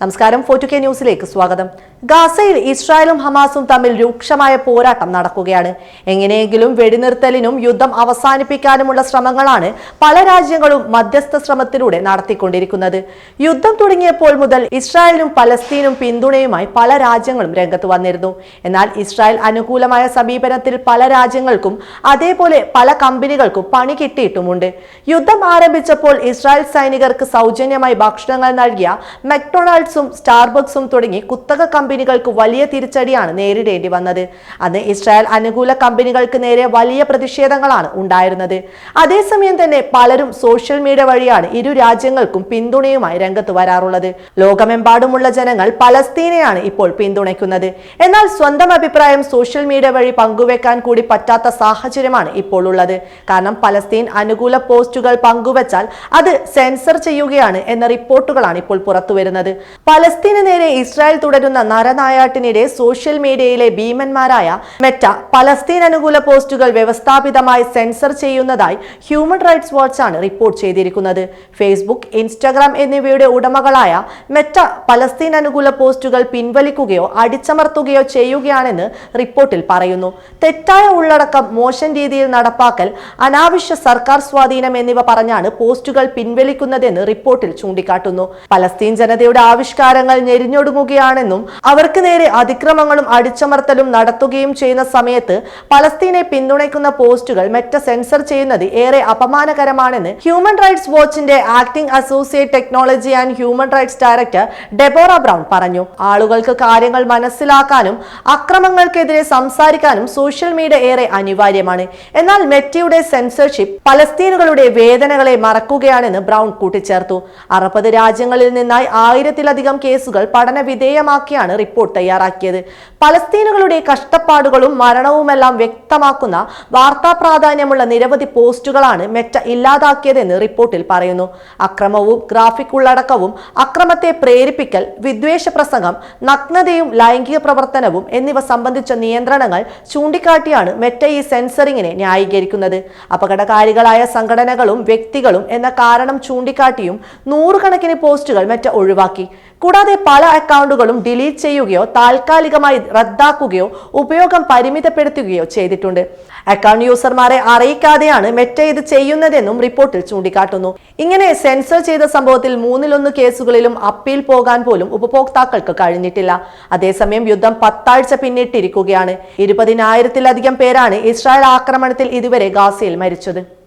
നമസ്കാരം. ഫോർട്ടു കെ ന്യൂസിലേക്ക് സ്വാഗതം. ഗാസയിൽ ഇസ്രായേലും ഹമാസും തമ്മിൽ രൂക്ഷമായ പോരാട്ടം നടക്കുകയാണ്. എങ്ങനെയെങ്കിലും വെടിനിർത്തലിനും യുദ്ധം അവസാനിപ്പിക്കാനുമുള്ള ശ്രമങ്ങളാണ് പല രാജ്യങ്ങളും മധ്യസ്ഥ ശ്രമത്തിലൂടെ നടത്തിക്കൊണ്ടിരിക്കുന്നത്. യുദ്ധം തുടങ്ങിയപ്പോൾ മുതൽ ഇസ്രായേലിനും പലസ്തീനും പിന്തുണയുമായി പല രാജ്യങ്ങളും രംഗത്ത് വന്നിരുന്നു. എന്നാൽ ഇസ്രായേൽ അനുകൂലമായ സമീപനത്തിൽ പല രാജ്യങ്ങൾക്കും അതേപോലെ പല കമ്പനികൾക്കും പണി കിട്ടിയിട്ടുമുണ്ട്. യുദ്ധം ആരംഭിച്ചപ്പോൾ ഇസ്രായേൽ സൈനികർക്ക് സൗജന്യമായി ഭക്ഷണങ്ങൾ നൽകിയ മെക്ഡൊണാൾഡ്സും സ്റ്റാർബക്സും തുടങ്ങി കുത്തക കമ്പനികൾക്ക് വലിയ തിരിച്ചടിയാണ് നേരിടേണ്ടി വന്നത്. അന്ന് ഇസ്രായേൽ അനുകൂല കമ്പനികൾക്ക് നേരെ വലിയ പ്രതിഷേധങ്ങളാണ് ഉണ്ടായിരുന്നത്. അതേസമയം തന്നെ പലരും സോഷ്യൽ മീഡിയ വഴിയാണ് ഇരു രാജ്യങ്ങൾക്കും പിന്തുണയുമായി രംഗത്ത് വരാറുള്ളത്. ലോകമെമ്പാടുമുള്ള ജനങ്ങൾ പലസ്തീനെയാണ് ഇപ്പോൾ പിന്തുണയ്ക്കുന്നത്. എന്നാൽ സ്വന്തം അഭിപ്രായം സോഷ്യൽ മീഡിയ വഴി പങ്കുവെക്കാൻ കൂടി പറ്റാത്ത സാഹചര്യമാണ് ഇപ്പോൾ ഉള്ളത്. കാരണം പലസ്തീൻ അനുകൂല പോസ്റ്റുകൾ പങ്കുവച്ചാൽ അത് സെൻസർ ചെയ്യുകയാണ് എന്ന റിപ്പോർട്ടുകളാണ് ഇപ്പോൾ പുറത്തുവരുന്നത്. പലസ്തീന് നേരെ ഇസ്രായേൽ തുടരുന്ന നരനായാട്ടിനിടെ സോഷ്യൽ മീഡിയയിലെ ഭീമന്മാരായ മെറ്റ പലസ്തീൻ അനുകൂല പോസ്റ്റുകൾ വ്യവസ്ഥാപിതമായി സെൻസർ ചെയ്യുന്നതായി ഹ്യൂമൻ റൈറ്റ്സ് വാച്ച് ആണ് റിപ്പോർട്ട് ചെയ്തിരിക്കുന്നത്. ഫേസ്ബുക്ക് ഇൻസ്റ്റാഗ്രാം എന്നിവയുടെ ഉടമകളായ മെറ്റ പലസ്തീൻ അനുകൂല പോസ്റ്റുകൾ പിൻവലിക്കുകയോ അടിച്ചമർത്തുകയോ ചെയ്യുകയാണെന്ന് റിപ്പോർട്ടിൽ പറയുന്നു. തെറ്റായ ഉള്ളടക്കം മോശം രീതിയിൽ നടപ്പാക്കൽ അനാവശ്യ സർക്കാർ സ്വാധീനം എന്നിവ പറഞ്ഞാണ് പോസ്റ്റുകൾ പിൻവലിക്കുന്നതെന്ന് റിപ്പോർട്ടിൽ ചൂണ്ടിക്കാട്ടുന്നു. പലസ്തീൻ ജനതയുടെ ആവിഷ്കാരങ്ങൾ ഞെരിഞ്ഞൊടുങ്ങുകയാണെന്നും അവർക്ക് നേരെ അതിക്രമങ്ങളും അടിച്ചമർത്തലും നടത്തുകയും ചെയ്യുന്ന സമയത്ത് പലസ്തീനെ പിന്തുണയ്ക്കുന്ന പോസ്റ്റുകൾ മെറ്റ സെൻസർ ചെയ്യുന്നത് ഏറെ അപമാനകരമാണെന്ന് human rights വാച്ചിന്റെ acting associate technology and human rights director Deborah Brown പറഞ്ഞു. ആളുകൾക്ക് കാര്യങ്ങൾ മനസ്സിലാക്കാനും അക്രമങ്ങൾക്കെതിരെ സംസാരിക്കാനും സോഷ്യൽ മീഡിയ ഏറെ അനിവാര്യമാണ്. എന്നാൽ മെറ്റയുടെ സെൻസർഷിപ്പ് പലസ്തീനുകളുടെ വേദനകളെ മറക്കുകയാണെന്ന് ബ്രൗൺ കൂട്ടിച്ചേർത്തു. അറുപത് രാജ്യങ്ങളിൽ നിന്നായി ആയിരത്തിലധികം കേസുകൾ പഠനവിധേയമാക്കിയാണ് റിപ്പോർട്ട് തയ്യാറാക്കിയത്. പലസ്തീനുകളുടെ കഷ്ടപ്പാടുകളും മരണവുമെല്ലാം വ്യക്തമാക്കുന്ന വാർത്താ പ്രാധാന്യമുള്ള നിരവധി പോസ്റ്റുകളാണ് മെറ്റ ഇല്ലാതാക്കിയതെന്ന് റിപ്പോർട്ടിൽ പറയുന്നു. അക്രമവും ഗ്രാഫിക് ഉള്ളടക്കവും അക്രമത്തെ പ്രേരിപ്പിക്കൽ വിദ്വേഷ പ്രസംഗം നഗ്നതയും ലൈംഗിക പ്രവർത്തനവും എന്നിവ സംബന്ധിച്ച നിയന്ത്രണങ്ങൾ ചൂണ്ടിക്കാട്ടിയാണ് മെറ്റ ഈ സെൻസറിങ്ങിനെ ന്യായീകരിക്കുന്നത്. അപകടകാരികളായ സംഘടനകളും വ്യക്തികളും എന്ന കാരണം ചൂണ്ടിക്കാട്ടിയും നൂറുകണക്കിന് പോസ്റ്റുകൾ മെറ്റ ഒഴിവാക്കി. കൂടാതെ പല അക്കൗണ്ടുകളും ഡിലീറ്റ് ചെയ്യുകയോ താൽക്കാലികമായി റദ്ദാക്കുകയോ ഉപയോഗം പരിമിതപ്പെടുത്തുകയോ ചെയ്തിട്ടുണ്ട്. അക്കൗണ്ട് യൂസർമാരെ അറിയിക്കാതെയാണ് മെറ്റ ഇത് ചെയ്യുന്നതെന്നും റിപ്പോർട്ടിൽ ചൂണ്ടിക്കാട്ടുന്നു. ഇങ്ങനെ സെൻസർ ചെയ്ത സംഭവത്തിൽ മൂന്നിലൊന്ന് കേസുകളിലും അപ്പീൽ പോകാൻ പോലും ഉപഭോക്താക്കൾക്ക് കഴിഞ്ഞിട്ടില്ല. അതേസമയം യുദ്ധം പത്താഴ്ച പിന്നിട്ടിരിക്കുകയാണ്. ഇരുപതിനായിരത്തിലധികം പേരാണ് ഇസ്രായേൽ ആക്രമണത്തിൽ ഇതുവരെ ഗാസയിൽ മരിച്ചത്.